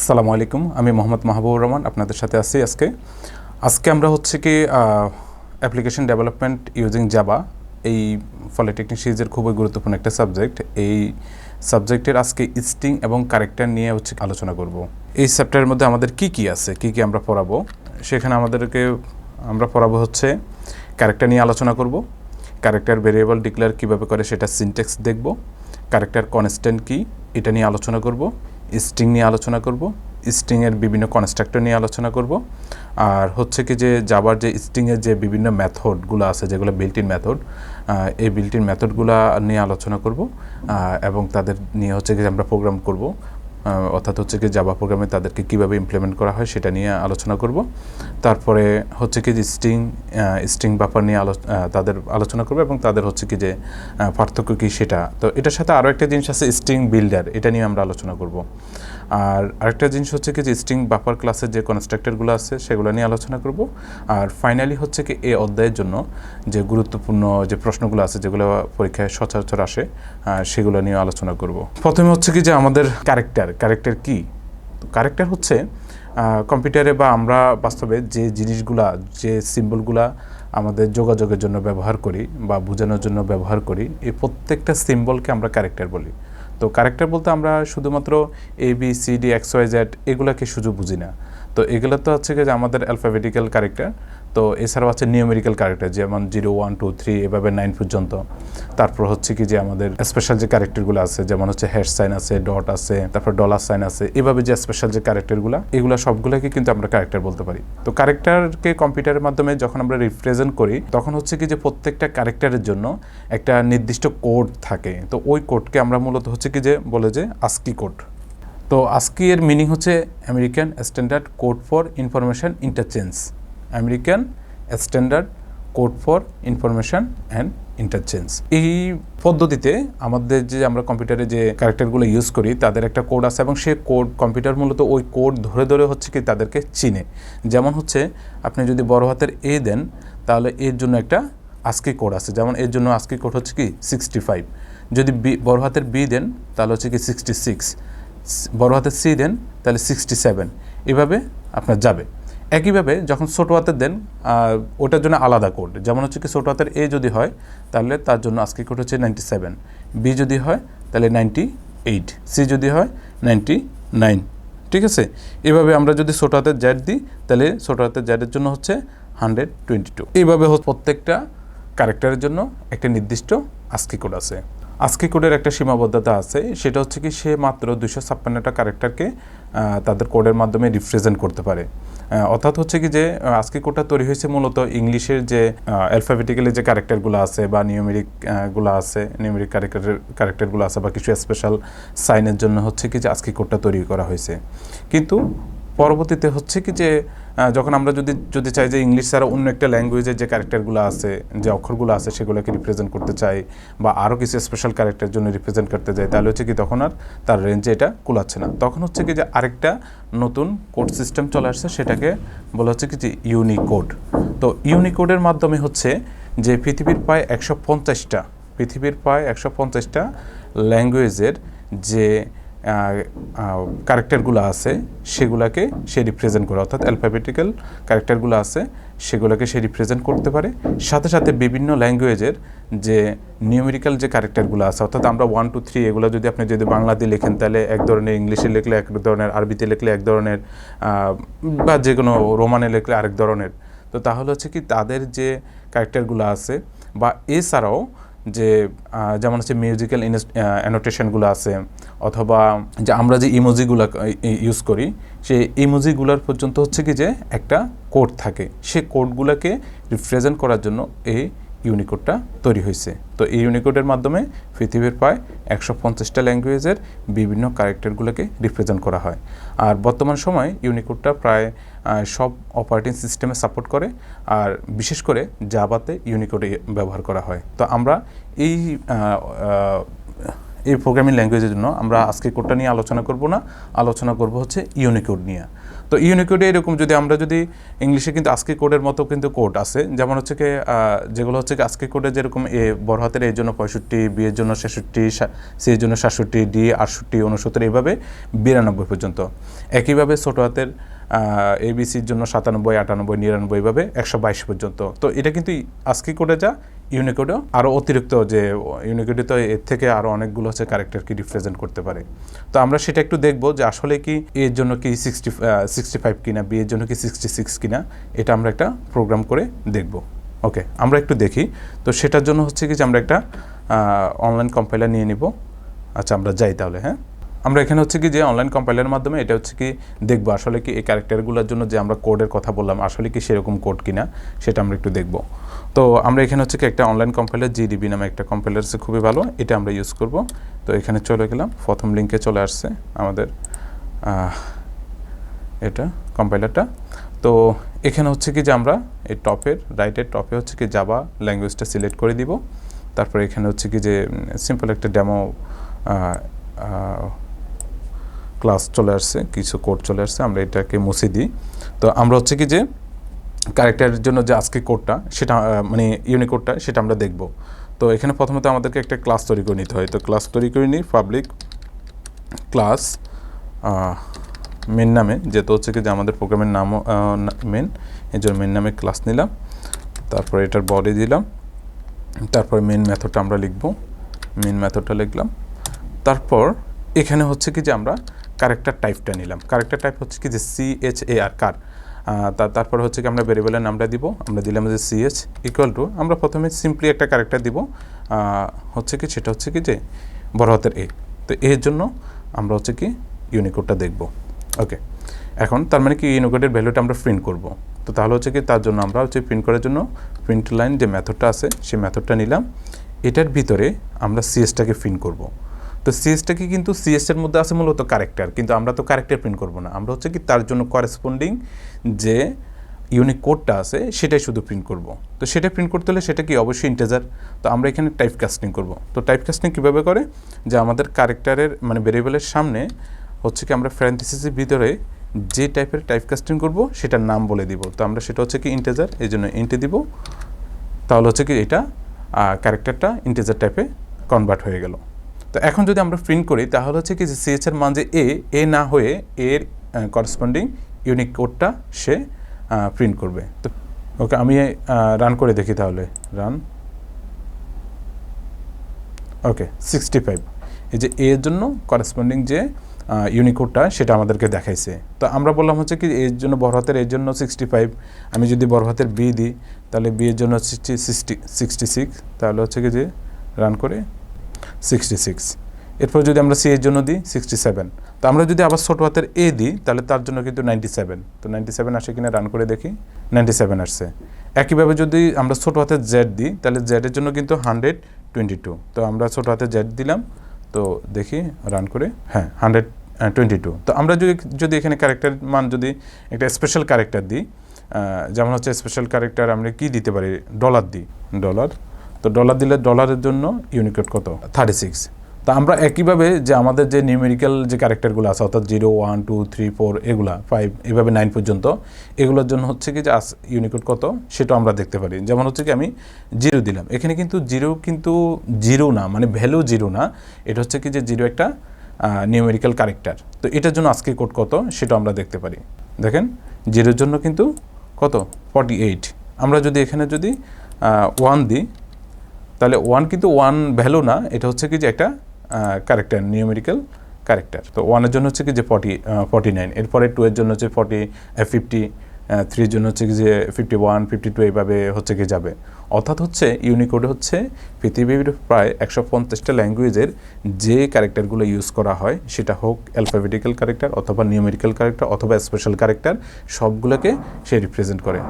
আসসালামু আলাইকুম, আমি মোহাম্মদ মাহবুবুর রহমান, আপনাদের সাথে আছি আজকে। আজকে আমরা হচ্ছে কি অ্যাপ্লিকেশন ডেভেলপমেন্ট ইউজিং জাবা এই পলিটেকনিক সিরিজের খুবই গুরুত্বপূর্ণ একটা সাবজেক্ট এই সাবজেক্টের আজকে স্টিং এবং কারেক্টার নিয়ে হচ্ছে আলোচনা করব। এই চ্যাপ্টারের মধ্যে আমাদের কি কি আছে, কি কি আমরা পড়াবো, সেখানে আমাদেরকে আমরা পড়াবো হচ্ছে ক্যারেক্টার নিয়ে আলোচনা করব ক্যারেক্টার ভেরিয়েবল ডিক্লেয়ার কীভাবে করে সেটা সিনটেক্স দেখব ক্যারেক্টার কনস্ট্যান্ট কি, এটা নিয়ে আলোচনা করব স্ট্রিং নিয়ে আলোচনা করব স্ট্রিংয়ের বিভিন্ন কনস্ট্রাক্টর নিয়ে আলোচনা করব, আর হচ্ছে কি যে যাবার যে স্ট্রিংয়ের যে বিভিন্ন মেথডগুলো আছে, যেগুলো বিল্টিন মেথড এই বিল্টিন মেথডগুলো নিয়ে আলোচনা করব এবং তাদের নিয়ে হচ্ছে কি আমরা প্রোগ্রাম করব। অর্থাৎ হচ্ছে কি জাবা প্রোগ্রামে তাদেরকে কীভাবে ইমপ্লিমেন্ট করা হয় সেটা নিয়ে আলোচনা করব। তারপরে হচ্ছে কি যে স্ট্রিং স্ট্রিং ব্যাপার নিয়ে আলো তাদের আলোচনা করব এবং তাদের হচ্ছে কি যে পার্থক্য কী সেটা। তো এটার সাথে আরও একটা জিনিস আছে স্ট্রিং বিল্ডার এটা নিয়ে আমরা আলোচনা করব। আর আরেকটা জিনিস হচ্ছে কি যে স্ট্রিং বাপার ক্লাসের যে কনস্ট্রাক্টরগুলো আছে, সেগুলো নিয়ে আলোচনা করব। আর ফাইনালি হচ্ছে কি এই অধ্যায়ের জন্য যে গুরুত্বপূর্ণ যে প্রশ্নগুলো আছে, যেগুলো পরীক্ষায় সচরাচর আসে সেগুলো নিয়ে আলোচনা করব। প্রথমে হচ্ছে কি যে আমাদের ক্যারেক্টার ক্যারেক্টার কি? ক্যারেক্টার হচ্ছে কম্পিউটারে বা আমরা বাস্তবে যে জিনিসগুলা, যে সিম্বলগুলা আমাদের যোগাযোগের জন্য ব্যবহার করি বা বোঝানোর জন্য ব্যবহার করি, এই প্রত্যেকটা সিম্বলকে আমরা ক্যারেক্টার বলি। তো কারেক্টার বলতে আমরা শুধুমাত্র A B C D X Y Z এগুলোকে শুধু বুঝি না। তো এগুলো তো হচ্ছে যে আমাদের অ্যালফাবেটিক্যাল ক্যারেক্টার তো এছাড়াও আছে নিউমেরিক্যাল ক্যারেক্টার যেমন জিরো ওয়ান টু থ্রি এভাবে নাইন পর্যন্ত। তারপর হচ্ছে কি যে আমাদের স্পেশাল যে ক্যারেক্টারগুলো আছে, যেমন হচ্ছে হ্যাশ সাইন আছে ডট আছে, তারপর ডলার সাইন আছে, এভাবে যে স্পেশাল যে ক্যারেক্টারগুলো এগুলো সবগুলোকে কিন্তু আমরা ক্যারেক্টার বলতে পারি। তো ক্যারেক্টারকে কম্পিউটারের মাধ্যমে যখন আমরা রিপ্রেজেন্ট করি, তখন হচ্ছে কি যে প্রত্যেকটা ক্যারেক্টারের জন্য একটা নির্দিষ্ট কোড থাকে। তো ওই কোডকে আমরা মূলত হচ্ছে কি যে বলে যে আস্কি কোড তো আজকি এর মিনিং হচ্ছে American standard code for information interchange American standard code for information and interchange এই পদ্ধতিতে আমাদের যে আমরা কম্পিউটারে যে ক্যারেক্টারগুলো ইউজ করি, তাদের একটা কোড আছে এবং সে কোড কম্পিউটার মূলত ওই কোড ধরে ধরে হচ্ছে কি তাদেরকে চিনে। যেমন হচ্ছে, আপনি যদি বড় হাতের এ দেন, তাহলে এর জন্য একটা আস্কি কোড আছে। যেমন এর জন্য আস্কি কোড হচ্ছে কি সিক্সটি ফাইভ যদি বি বড় হাতের বি দেন, তাহলে হচ্ছে কি সিক্সটি সিক্স বড় হাতের সি দেন, তাহলে সিক্সটি সেভেন এভাবে আপনার যাবে। একইভাবে যখন ছোটো হাতের দেন ওটার জন্য আলাদা কোড যেমন হচ্ছে কি ছোটো হাতের এ যদি হয়, তাহলে তার জন্য আজকে কোড হচ্ছে নাইনটি সেভেন বি যদি হয়, তাহলে নাইনটি এইট সি যদি হয় নাইনটি নাইন ঠিক আছে? এভাবে আমরা যদি ছোটো হাতের জ্যাড দিই, তাহলে ছোটো হাতের জ্যাডের জন্য হচ্ছে হান্ড্রেড টোয়েন্টি টু এইভাবে প্রত্যেকটা ক্যারেক্টারের জন্য একটা নির্দিষ্ট আস্কি কোড আছে। আস্কি কোডের একটা সীমাবদ্ধতা আছে। সেটা হচ্ছে কি সে মাত্র দুশো ছাপ্পান্নটা ক্যারেক্টারকে তাদের কোডের মাধ্যমে রিপ্রেজেন্ট করতে পারে। অর্থাৎ হচ্ছে কি যে আজকে কোডটা তৈরি হয়েছে মূলত ইংলিশের যে অ্যালফাবেটিক্যালি যে ক্যারেক্টারগুলো আছে বা নিউমেরিকগুলো আছে নিউমেরিক ক্যারেক্টার ক্যারেক্টারগুলো আছে বা কিছু স্পেশাল সাইনের জন্য হচ্ছে কি যে আজকে কোডটা তৈরি করা হয়েছে। কিন্তু পরবর্তীতে হচ্ছে কি যে যখন আমরা যদি যদি চাই যে ইংলিশ ছাড়া অন্য একটা ল্যাঙ্গুয়েজের যে ক্যারেক্টারগুলো আছে, যে অক্ষরগুলো আছে, সেগুলোকে রিপ্রেজেন্ট করতে চাই বা আরও কিছু স্পেশাল ক্যারেক্টার জন্য রিপ্রেজেন্ট করতে চাই, তাহলে হচ্ছে কি তখন আর তার রেঞ্জে এটা কুলাচ্ছে না। তখন হচ্ছে কি যে আরেকটা নতুন কোড সিস্টেম চলে আসছে, সেটাকে বলা হচ্ছে কি যে ইউনিকোড তো ইউনিকোডের মাধ্যমে হচ্ছে যে পৃথিবীর প্রায় একশো পঞ্চাশটা, পৃথিবীর প্রায় একশো পঞ্চাশটা ল্যাঙ্গুয়েজের যে ক্যারেক্টারগুলো আছে, সেগুলোকে সে রিপ্রেজেন্ট করে, অর্থাৎ অ্যালফাবেটিক্যাল ক্যারেক্টারগুলো আছে, সেগুলোকে সে রিপ্রেজেন্ট করতে পারে। সাথে সাথে বিভিন্ন ল্যাঙ্গুয়েজের যে নিউমেরিক্যাল যে ক্যারেক্টারগুলো আছে, অর্থাৎ আমরা ওয়ান টু থ্রি এগুলো যদি আপনি যদি বাংলাতে লেখেন, তাহলে এক ধরনের, ইংলিশে লিখলে এক ধরনের, আরবিতে লিখলে এক ধরনের বা যে কোনো রোমানে লিখলে আরেক ধরনের। তো তাহলে হচ্ছে কি, তাদের যে ক্যারেক্টারগুলো আছে, বা এছাড়াও যে যেমন হচ্ছে মিউজিক্যাল অ্যানোটেশনগুলো আছে অথবা যে আমরা যে ইমোজিগুলো ইউজ করি, সেই ইমোজিগুলোর পর্যন্ত হচ্ছে কি যে একটা কোড থাকে। সে কোডগুলোকে রিপ্রেজেন্ট করার জন্য এই ইউনিকোডটা তৈরি হয়েছে। তো এই ইউনিকোডের মাধ্যমে পৃথিবীর প্রায় একশো পঞ্চাশটা ল্যাঙ্গুয়েজের বিভিন্ন ক্যারেক্টারগুলোকে রিপ্রেজেন্ট করা হয়। আর বর্তমান সময় ইউনিকোডটা প্রায় সব অপারেটিং সিস্টেমে সাপোর্ট করে। আর বিশেষ করে জাভাতে ইউনিকোডে ব্যবহার করা হয়। তো আমরা এই এই প্রোগ্রামিং ল্যাঙ্গুয়েজের জন্য আমরা আজকে কোডটা নিয়ে আলোচনা করব না, আলোচনা করব হচ্ছে ইউনিকোড নিয়ে। তো ইউনিকোডে এরকম যদি আমরা যদি ইংলিশে কিন্তু আজকে কোডের মতো কিন্তু কোড আছে, যেমন হচ্ছে কি যেগুলো হচ্ছে কি আজকে কোডে যেরকম এ, বড় হাতের এর জন্য পঁয়ষট্টি বি এর জন্য ছেষট্টি, সি এর জন্য সাতষট্টি ডি আটষট্টি উনসত্তর এইভাবে বিরানব্বই পর্যন্ত। একইভাবে ছোট হাতের এবিসির জন্য সাতানব্বই, আটানব্বই, নিরানব্বই, এইভাবে একশো বাইশ পর্যন্ত। তো এটা কিন্তু আজকে কোডে যা ইউনিকোডেও আরও অতিরিক্ত যে ইউনিকোডে তো এর থেকে আরও অনেকগুলো হচ্ছে ক্যারেক্টারকে রিপ্রেজেন্ট করতে পারে। তো আমরা সেটা একটু দেখব যে আসলে কি এর জন্য কি সিক্সটি সিক্সটি ফাইভ কিনা বি এর জন্য কি সিক্সটি সিক্স কিনা, এটা আমরা একটা প্রোগ্রাম করে দেখব। ওকে আমরা একটু দেখি। তো সেটার জন্য হচ্ছে কি যে আমরা একটা অনলাইন কম্পাইলার নিয়ে নিব। আচ্ছা আমরা যাই তাহলে হ্যাঁ? আমরা এখানে হচ্ছে কি যে অনলাইন কম্পাইলারের মাধ্যমে এটা হচ্ছে কি দেখব, আসলে কি এই ক্যারেক্টারগুলোর জন্য যে আমরা কোডের কথা বললাম, আসলে কি সেরকম কোড কিনা সেটা আমরা একটু দেখব। তো আমরা এখানে হচ্ছে কি একটা অনলাইন কম্পাইলার জিডিবি নামে একটা কম্পাইলার আছে, খুবই ভালো, এটা আমরা ইউজ করব। তো এখানে চলে গেলাম, প্রথম লিঙ্কে চলে আসছে আমাদের এটা কম্পাইলারটা তো এখানে হচ্ছে কি যে আমরা এই টপের রাইটের টপে হচ্ছে কি জাবা ল্যাঙ্গুয়েজটা সিলেক্ট করে দিব। তারপরে এখানে হচ্ছে কি যে সিম্পল একটা ডেমো ক্লাস চলে আসছে, কিছু কোড চলে আসছে, আমরা এটাকে মুছে দিই। তো আমরা হচ্ছে কি যে ক্যারেক্টারের জন্য যে আজকে কোডটা সেটা মানে ইউনিকোডটা সেটা আমরা দেখব। তো এখানে প্রথমত আমাদেরকে একটা ক্লাস তৈরি করে নিতে হয়। তো ক্লাস তৈরি করে নিই পাবলিক ক্লাস মেন নামে। যেহেতু হচ্ছে কি যে আমাদের প্রোগ্রামের নামও মেন এই জন্য মেন নামে ক্লাস নিলাম। তারপরে এটার বডি দিলাম। তারপরে মেন মেথডটা আমরা লিখব। মেন মেথডটা লিখলাম। তারপর এখানে হচ্ছে কি যে আমরা ক্যারেক্টার টাইপটা নিলাম। ক্যারেক্টার টাইপ হচ্ছে কি যে সি এইচ এ আর কার? তারপরে হচ্ছে কি আমরা ভেরিয়েবলের নামটা দিব, আমরা দিলাম যে সি এইচ ইকুয়াল টু আমরা প্রথমে সিম্পলি একটা ক্যারেক্টার দিব হচ্ছে কি, সেটা হচ্ছে কি যে বড় হাতের এ তো এর জন্য আমরা হচ্ছে কি ইউনিকোডটা দেখব। ওকে এখন তার মানে কি ইউনিকোডের ভ্যালুটা আমরা প্রিন্ট করব। তো তাহলে হচ্ছে কি তার জন্য আমরা হচ্ছে প্রিন্ট করার জন্য প্রিন্ট লাইন যে মেথডটা আছে, সেই মেথডটা নিলাম। এটার ভিতরে আমরা সিএসটাকে প্রিন্ট করব। তো সিএসটাকে কিন্তু সিএসের মধ্যে আছে মূলত ক্যারেক্টার কিন্তু আমরা তো ক্যারেক্টার প্রিন্ট করব না। আমরা হচ্ছে কি তার জন্য করেসপন্ডিং যে ইউনিক কোডটা আছে, সেটাই শুধু প্রিন্ট করব। তো সেটা প্রিন্ট করতে হলে সেটা কি? অবশ্যই ইন্টেজার তো আমরা এখানে টাইপ কাস্টিং করব। তো টাইপ কাস্টিং কীভাবে করে? যে আমাদের ক্যারেক্টারের মানে ভেরিয়েবলের সামনে হচ্ছে কি আমরা ফ্র্যান্থিসিসের ভিতরে যে টাইপের টাইপ কাস্টিং করব, সেটার নাম বলে দিব। তো আমরা সেটা হচ্ছে কি ইন্টেজার এই জন্য ইন্টে দিব। তাহলে হচ্ছে কি এটা ক্যারেক্টারটা ইন্টেজার টাইপে কনভার্ট হয়ে গেল। তো এখন যদি আমরা প্রিন্ট করি, তাহলে হচ্ছে কি যে সিএচ এর মান যে এ এ না হয়ে এর করসপন্ডিং ইউনিক কোডটা সে প্রিন্ট করবে। তো, ওকে আমি রান করে দেখি তাহলে। রান ওকে সিক্সটি ফাইভ এই যে এর জন্য করসপন্ডিং যে ইউনিকোডটা সেটা আমাদেরকে দেখাইছে। তো আমরা বললাম হচ্ছে কি এর জন্য বড় হাতের এর জন্য সিক্সটি ফাইভ আমি যদি বড় হাতের বি দিই, তাহলে বি এর জন্য সিক্সটি সিক্সটি সিক্সটি সিক্স তাহলে হচ্ছে কি যে রান করে সিক্সটি সিক্স। এরপর যদি আমরা সি এর জন্য দিই, সিক্সটি সেভেন। তো আমরা যদি আবার ছোটো হাতের এ দিই, তাহলে তার জন্য কিন্তু নাইনটি সেভেন। তো নাইনটি সেভেন আসে কিনা রান করে দেখি, নাইনটি সেভেন আসছে। একইভাবে যদি আমরা ছোটো হাতের জেড দিই, তাহলে জেডের জন্য কিন্তু হান্ড্রেড টোয়েন্টি টু। তো আমরা ছোটো হাতের জেড দিলাম, তো দেখি রান করে হ্যাঁ হান্ড্রেড টোয়েন্টি টু। তো আমরা যদি যদি এখানে ক্যারেক্টার মান যদি একটা স্পেশাল ক্যারেক্টার দিই যেমন হচ্ছে স্পেশাল ক্যারেক্টার আমরা কি দিতে পারি? ডলার দিই। ডলার তো ডলার দিলে ডলারের জন্য ইউনিকোড কত? থার্টি সিক্স তা আমরা একইভাবে যে আমাদের যে নিউমেরিক্যাল যে ক্যারেক্টারগুলো আছে, অর্থাৎ zero one two three four এগুলা ফাইভ এভাবে নাইন পর্যন্ত, এগুলোর জন্য হচ্ছে কি যে আস ইউনিকোড কত? সেটাও আমরা দেখতে পারি। যেমন হচ্ছে কি আমি জিরো দিলাম। এখানে কিন্তু জিরো কিন্তু জিরো না মানে ভ্যালু জিরো না। এটা হচ্ছে কি যে জিরো একটা নিউমেরিক্যাল ক্যারেক্টার তো এটার জন্য আজকে কোড কত? সেটা আমরা দেখতে পারি। দেখেন জিরোর জন্য কিন্তু কত? ফর্টি এইট আমরা যদি এখানে যদি ওয়ান দিই তাহলে ওয়ান কিন্তু ওয়ান ভ্যালু না, এটা হচ্ছে কি যে একটা ক্যারেক্টার নিউমেরিক্যাল ক্যারেক্টার তো ওয়ানের জন্য হচ্ছে কি যে ফর্টি ফর্টি নাইন এরপরে টু এর জন্য হচ্ছে ফর্টি ফিফটি থ্রির জন্য হচ্ছে কি যে ফিফটি ওয়ান ফিফটি টু এইভাবে হচ্ছে কি যাবে। অর্থাৎ হচ্ছে ইউনিকোড হচ্ছে পৃথিবীর প্রায় একশো পঞ্চাশটা ল্যাঙ্গুয়েজের যে ক্যারেক্টারগুলো ইউজ করা হয়, সেটা হোক অ্যালফাবেটিক্যাল ক্যারেক্টার অথবা নিউমেরিক্যাল ক্যারেক্টার অথবা স্পেশাল ক্যারেক্টার সবগুলোকে সে রিপ্রেজেন্ট করে।